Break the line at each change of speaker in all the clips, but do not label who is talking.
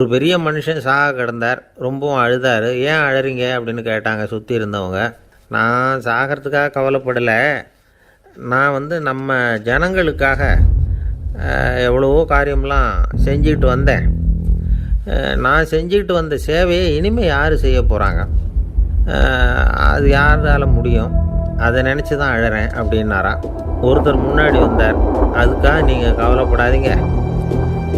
ஒரு பெரிய மனுஷன் சாக கிடந்தார் ரொம்பவும் அழுதார். ஏன் அழறீங்க? அப்படின்னு கேட்டாங்க சுற்றி இருந்தவங்க. நான் சாகிறதுக்காக கவலைப்படலை. நான் வந்து நம்ம ஜனங்களுக்காக எவ்வளவோ காரியம்லாம் செஞ்சுக்கிட்டு வந்தேன். நான் செஞ்சுக்கிட்டு வந்த சேவையை இனிமேல் யார் செய்ய போகிறாங்க அது யாரால முடியும்? அதை நினச்சி தான் அழகிறேன் அப்படின்னாராம். ஒருத்தர் முன்னாடி வந்தார். அதுக்காக நீங்கள் கவலைப்படாதீங்க.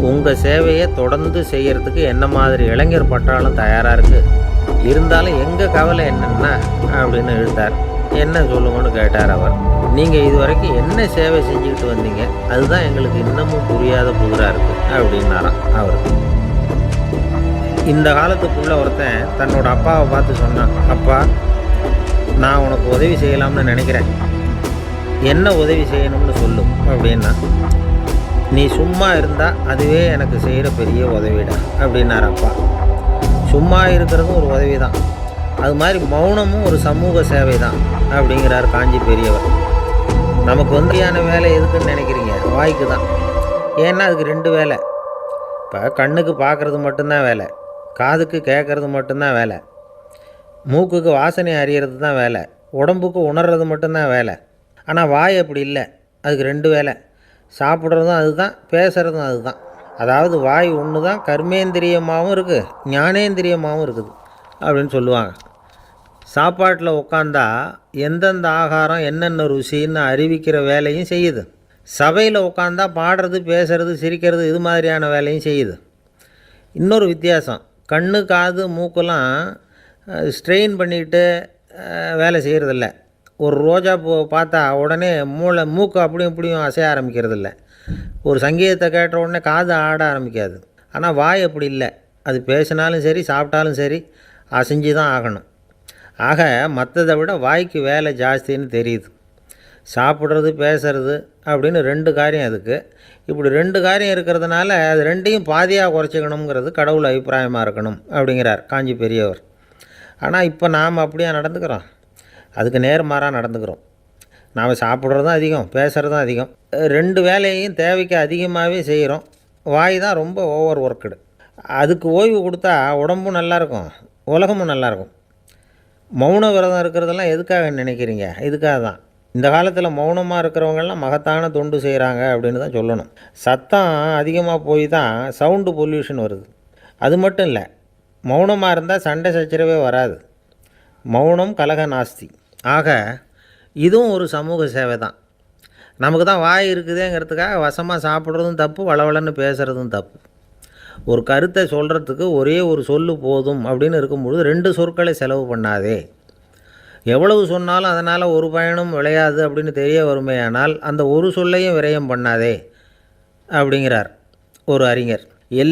உங்கள் சேவையை தொடர்ந்து செய்கிறதுக்கு என்ன மாதிரி இளைஞர் பட்டாலும் தயாராக இருக்குது இருந்தாலும் எங்கள் கவலை என்னென்னா அப்படின்னு இழுத்தார் என்ன சொல்லுங்கன்னு கேட்டார் அவர். நீங்கள் இது வரைக்கும் என்ன சேவை செஞ்சுக்கிட்டு வந்தீங்க? அதுதான் எங்களுக்கு இன்னமும் புரியாத புதிராக இருக்குது அப்படின்னாராம் அவர். இந்த காலத்துக்குள்ள ஒருத்தன் தன்னோட அப்பாவை பார்த்து சொன்னான் அப்பா நான் உனக்கு உதவி செய்யலாம்னு நினைக்கிறேன். என்ன உதவி செய்யணும்னு சொல்லும் அப்படின்னா நீ சும்மா இருந்தால் அதுவே எனக்கு செய்கிற பெரிய உதவிடா அப்படின்னார் அப்பா. சும்மா இருக்கிறதும் ஒரு உதவி தான் அது மாதிரி மௌனமும் ஒரு சமூக சேவை தான் அப்படிங்கிறார் காஞ்சி பெரியவர். நமக்கு வந்தியான வேலை எதுக்குன்னு நினைக்கிறீங்க? வாய்க்கு தான். ஏன்னா அதுக்கு ரெண்டு வேலை. இப்போ கண்ணுக்கு பார்க்குறது மட்டும்தான் வேலை. காதுக்கு கேட்குறது மட்டும்தான் வேலை. மூக்குக்கு வாசனை அறியறது தான் வேலை. உடம்புக்கு உணர்றது மட்டும்தான் வேலை. ஆனால் வாய் அப்படி இல்லை. அதுக்கு ரெண்டு வேலை. சாப்பிட்றதும் அதுதான் பேசுகிறதும் அதுதான். அதாவது வாய் ஒன்று தான் கர்மேந்திரியமாகவும் இருக்குது ஞானேந்திரியமாகவும் இருக்குது அப்படின்னு சொல்லுவாங்க. சாப்பாட்டில் உட்காந்தா எந்தெந்த ஆகாரம் என்னென்ன ருசின்னு அறிவிக்கிற வேலையும் செய்யுது. சபையில் உட்காந்தா பாடுறது பேசுறது சிரிக்கிறது இது மாதிரியான வேலையும் செய்யுது. இன்னொரு வித்தியாசம் கண்ணு காது மூக்கெல்லாம் ஸ்ட்ரெயின் பண்ணிட்டு வேலை செய்கிறதில்ல ஒரு ரோஜா பூ பார்த்தா உடனே மூளை மூக்கு அப்படியும் இப்படியும் அசைய ஆரம்பிக்கிறதில்ல. ஒரு சங்கீதத்தை கேட்ட உடனே காது ஆட ஆரம்பிக்காது. ஆனால் வாய் அப்படி இல்லை. அது பேசினாலும் சரி சாப்பிட்டாலும் சரி அசைஞ்சு தான் ஆகணும். ஆக மற்றதை விட வாய்க்கு வேலை ஜாஸ்தின்னு தெரியுது. சாப்பிட்றது பேசுறது அப்படின்னு ரெண்டு காரியம் அதுக்கு. இப்படி ரெண்டு காரியம் இருக்கிறதுனால அது ரெண்டையும் பாதியாக குறைச்சிக்கணுங்கிறது கடவுள் அபிப்பிராயமாக இருக்கணும் அப்படிங்கிறார் காஞ்சி பெரியவர். ஆனால் இப்போ நாம் அப்படியே நடந்துக்கிறோம்? அதுக்கு நேர்மாறாக நடந்துக்கிறோம். நாம் சாப்பிட்றதும் அதிகம் பேசுகிறதும் அதிகம். ரெண்டு வேலையையும் தேவைக்கு அதிகமாகவே செய்கிறோம். வாய் தான் ரொம்ப ஓவர் ஒர்க்குடு அதுக்கு ஓய்வு கொடுத்தா உடம்பும் நல்லாயிருக்கும் உலகமும் நல்லாயிருக்கும் மௌன விரதம் இருக்கிறதெல்லாம் எதுக்காக நினைக்கிறீங்க? இதுக்காக தான். இந்த காலத்தில் மௌனமாக இருக்கிறவங்கெல்லாம் மகத்தான தொண்டு செய்கிறாங்க அப்படின்னு தான் சொல்லணும். சத்தம் அதிகமாக போய் தான் சவுண்டு பொல்யூஷன் வருது. அது மட்டும் இல்லை மௌனமாக இருந்தால் சண்டை சச்சரவே வராது. மௌனம் கலக நாஸ்தி. ஆக இதுவும் ஒரு சமூக சேவை தான். நமக்கு தான் வாய் இருக்குதேங்கிறதுக்காக வசமாக சாப்பிட்றதும் தப்பு வளவளன்னு பேசுகிறதும் தப்பு. ஒரு கருத்தை சொல்கிறதுக்கு ஒரே ஒரு சொல்லு போதும் அப்படின்னு இருக்கும்பொழுது ரெண்டு சொற்களை செலவு பண்ணாதே. எவ்வளவு சொன்னாலும் அதனால் ஒரு பயனும் விளையாது அப்படின்னு தெரிய வருமேயானால் அந்த ஒரு சொல்லையும் விரயம் பண்ணாதே அப்படிங்கிறார் ஒரு அறிஞர். எல்